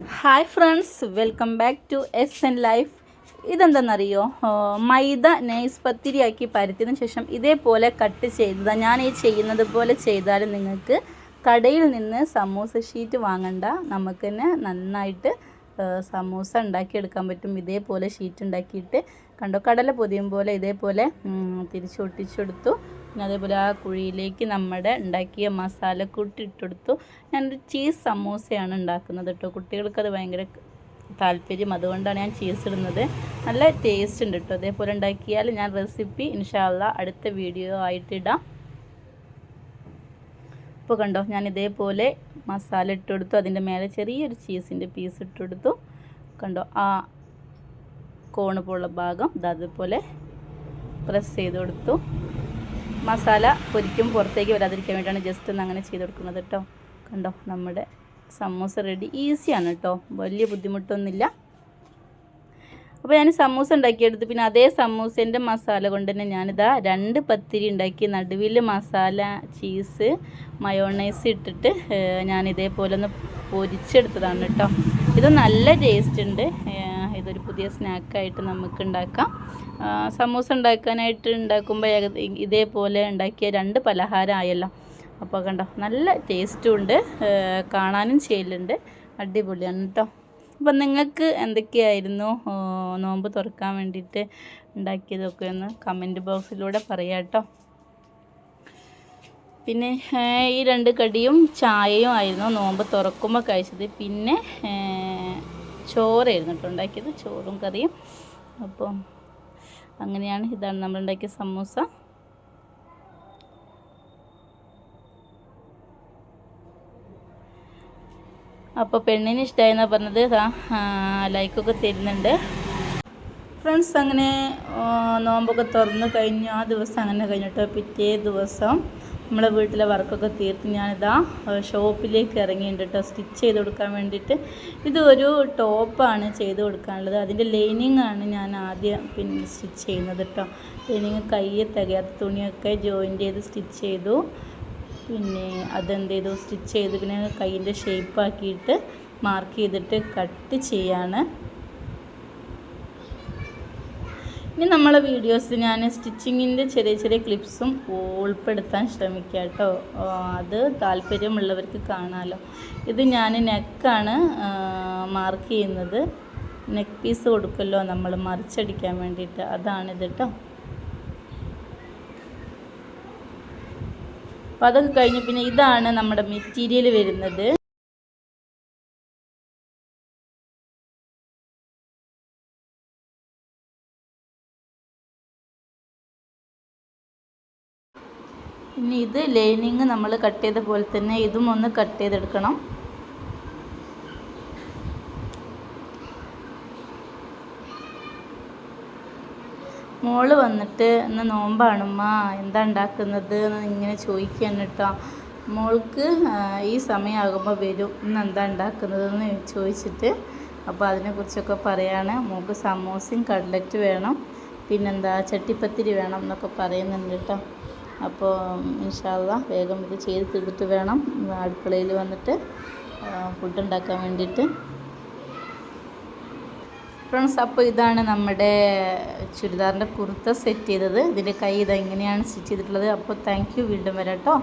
Hi friends welcome back to S N life ഇതെന്താണെന്നറിയോ maida nice പത്തിരിയാക്കി പരത്തിയതിനു ശേഷം ഇതേപോലെ കട്ട് ചെയ്തതാണ് ഞാൻ ഈ ചെയ്യുന്നത് പോലെ ചെയ്താൽ നിങ്ങൾക്ക് കടയിൽ നിന്ന് സമൂസ ഷീറ്റ് വാങ്ങണ്ട. നമുക്ക് തന്നെ നന്നായിട്ട് സമൂസ ഉണ്ടാക്കിയെടുക്കാൻ പറ്റും. ഇതേപോലെ ഷീറ്റ് ഉണ്ടാക്കിയിട്ട് കണ്ടോ? കടല പൊതിയും പോലെ ഇതേപോലെ തിരിച്ചൊട്ടിച്ചെടുത്തു. പിന്നെ അതേപോലെ ആ കുഴിയിലേക്ക് നമ്മുടെ ഉണ്ടാക്കിയ മസാലക്കൂട്ട് ഇട്ടെടുത്തു. ഞാനൊരു ചീസ് സമൂസയാണ് ഉണ്ടാക്കുന്നത് കേട്ടോ കുട്ടികൾക്കത് ഭയങ്കര താല്പര്യം. അതുകൊണ്ടാണ് ഞാൻ ചീസ് ഇടുന്നത്. നല്ല ടേസ്റ്റ് ഉണ്ട് കേട്ടോ അതേപോലെ ഉണ്ടാക്കിയാൽ ഞാൻ റെസിപ്പി ഇൻഷാല്ല അടുത്ത വീഡിയോ ആയിട്ട് ഇടാം. ഇപ്പോൾ കണ്ടോ? ഞാൻ ഇതേപോലെ മസാല ഇട്ടെടുത്തു. അതിന്റെ മേലെ ചെറിയൊരു ചീസിന്റെ പീസ് ഇട്ടെടുത്തു. കണ്ടോ? ആ കോണ് പോലുള്ള ഭാഗം അതുപോലെ പ്രസ് ചെയ്ത് കൊടുത്തു. മസാല പൊരിക്കും പുറത്തേക്ക് വരാതിരിക്കാൻ വേണ്ടിയാണ് ജസ്റ്റ് ഒന്ന് അങ്ങനെ ചെയ്ത് കൊടുക്കുന്നത് കേട്ടോ. കണ്ടോ നമ്മുടെ സമൂസ റെഡി ഈസിയാണ് കേട്ടോ. വലിയ ബുദ്ധിമുട്ടൊന്നുമില്ല. അപ്പോൾ ഞാൻ സമൂസ ഉണ്ടാക്കിയെടുത്ത്. പിന്നെ അതേ സമൂസേന്റെ മസാല കൊണ്ട് തന്നെ ഞാനിതാ രണ്ട് പത്തിരി ഉണ്ടാക്കി. നടുവിൽ മസാല ചീസ് മയോണൈസ് ഇട്ടിട്ട് ഞാൻ ഇതേപോലെ ഒന്ന് പൊരിച്ചെടുത്തതാണ് കേട്ടോ. ഇത് നല്ല ടേസ്റ്റ് ഉണ്ട്. ഇതൊരു പുതിയ സ്നാക്കായിട്ട് നമുക്ക് ഉണ്ടാക്കാം സമൂസ ഉണ്ടാക്കാനായിട്ട് ഉണ്ടാക്കുമ്പോൾ ഇതേപോലെ ഉണ്ടാക്കിയ രണ്ട് പലഹാരം ആയല്ലോ അപ്പോൾ കണ്ടോ നല്ല ടേസ്റ്റും ഉണ്ട്. കാണാനും ചെയ്യലുണ്ട് അടിപൊളിയാണ് കേട്ടോ അപ്പം നിങ്ങൾക്ക് എന്തൊക്കെയായിരുന്നു നോമ്പ് തുറക്കാൻ വേണ്ടിയിട്ട് ഉണ്ടാക്കിയതൊക്കെ ഒന്ന് കമന്റ് ബോക്സിലൂടെ പറയാം കേട്ടോ പിന്നെ ഈ രണ്ട് കടിയും ചായയും ആയിരുന്നു നോമ്പ് തുറക്കുമ്പോൾ കഴിച്ചത്. പിന്നെ ചോറായിരുന്നു ഉണ്ടാക്കിയത് ചോറും കറിയും. അപ്പം അങ്ങനെയാണ് ഇതാണ് നമ്മൾ ഉണ്ടാക്കിയ സമൂസ. അപ്പോൾ പെണ്ണിന് ഇഷ്ടമായെന്നാ പറഞ്ഞത്. ലൈക്കൊക്കെ തരുന്നുണ്ട്. ഫ്രണ്ട്സ് അങ്ങനെ നോമ്പൊക്കെ തുറന്ന് കഴിഞ്ഞു. ആ ദിവസം അങ്ങനെ കഴിഞ്ഞിട്ട് പിറ്റേ ദിവസം നമ്മളെ വീട്ടിലെ വർക്കൊക്കെ തീർത്ത് ഞാനിതാ ഷോപ്പിലേക്ക് ഇറങ്ങിയിട്ടുണ്ട് കേട്ടോ സ്റ്റിച്ച് ചെയ്ത് കൊടുക്കാൻ വേണ്ടിയിട്ട്. ഇത് ഒരു ടോപ്പാണ് ചെയ്ത് കൊടുക്കാനുള്ളത്. അതിന്റെ ലൈനിങ് ആണ് ഞാൻ ആദ്യം പിന്നെ സ്റ്റിച്ച് ചെയ്യുന്നത് കേട്ടോ ലൈനിങ് കയ്യെ തികയാത്ത തുണിയൊക്കെ ജോയിന്റ് ചെയ്ത് സ്റ്റിച്ച് ചെയ്തു. പിന്നെ അതെന്ത് ചെയ്തു? സ്റ്റിച്ച് ചെയ്ത് പിന്നെ കയ്യിന്റെ ഷേപ്പാക്കിയിട്ട് മാർക്ക് ചെയ്തിട്ട് കട്ട് ചെയ്യാണ്. ഇനി നമ്മളെ വീഡിയോസ് ഞാൻ സ്റ്റിച്ചിങ്ങിന്റെ ചെറിയ ചെറിയ ക്ലിപ്സും ഉൾപ്പെടുത്താൻ ശ്രമിക്കുക കേട്ടോ. അത് താല്പര്യമുള്ളവർക്ക് കാണാമല്ലോ ഇത് ഞാൻ നെക്കാണ് മാർക്ക് ചെയ്യുന്നത്. നെക്ക് പീസ് കൊടുക്കുമല്ലോ നമ്മൾ മറിച്ചടിക്കാൻ വേണ്ടിയിട്ട്. അതാണിത് കേട്ടോ അപ്പോൾ അതൊക്കെ കഴിഞ്ഞ് പിന്നെ ഇതാണ് നമ്മുടെ മെറ്റീരിയൽ വരുന്നത്. പിന്നെ ഇത് ലൈനിങ് നമ്മൾ കട്ട് ചെയ്ത പോലെ തന്നെ ഇതും ഒന്ന് കട്ട് ചെയ്തെടുക്കണം. മോൾ വന്നിട്ട് ഇന്ന് നോമ്പാണുമ്മ എന്താ ഉണ്ടാക്കുന്നത്? ഇങ്ങനെ ചോദിക്കാൻ കേട്ടോ. മോൾക്ക് ഈ സമയമാകുമ്പോൾ വരും ഇന്ന് എന്താ ഉണ്ടാക്കുന്നതെന്ന് ചോദിച്ചിട്ട് അപ്പോൾ അതിനെക്കുറിച്ചൊക്കെ പറയാണ്. മോൾക്ക് സമോസയും കട്ലറ്റ് വേണം പിന്നെന്താ ചട്ടിപ്പത്തിരി വേണം എന്നൊക്കെ പറയുന്നുണ്ട് കേട്ടോ. അപ്പോൾ ഇൻഷാല്ല വേഗം ഇത് ചെയ്ത് തീർത്ത് വേണം. അടുക്കളയിൽ വന്നിട്ട് ഫുഡ് ഉണ്ടാക്കാൻ വേണ്ടിയിട്ട്. ഫ്രണ്ട്സ് അപ്പോൾ ഇതാണ് നമ്മുടെ ചുരിദാറിന്റെ കുർത്ത സെറ്റ് ചെയ്തത്. ഇതിന്റെ കൈ ഇത് എങ്ങനെയാണ് സ്റ്റിച്ച് ചെയ്തിട്ടുള്ളത്? അപ്പോൾ താങ്ക് യു വീണ്ടും വരാം കേട്ടോ.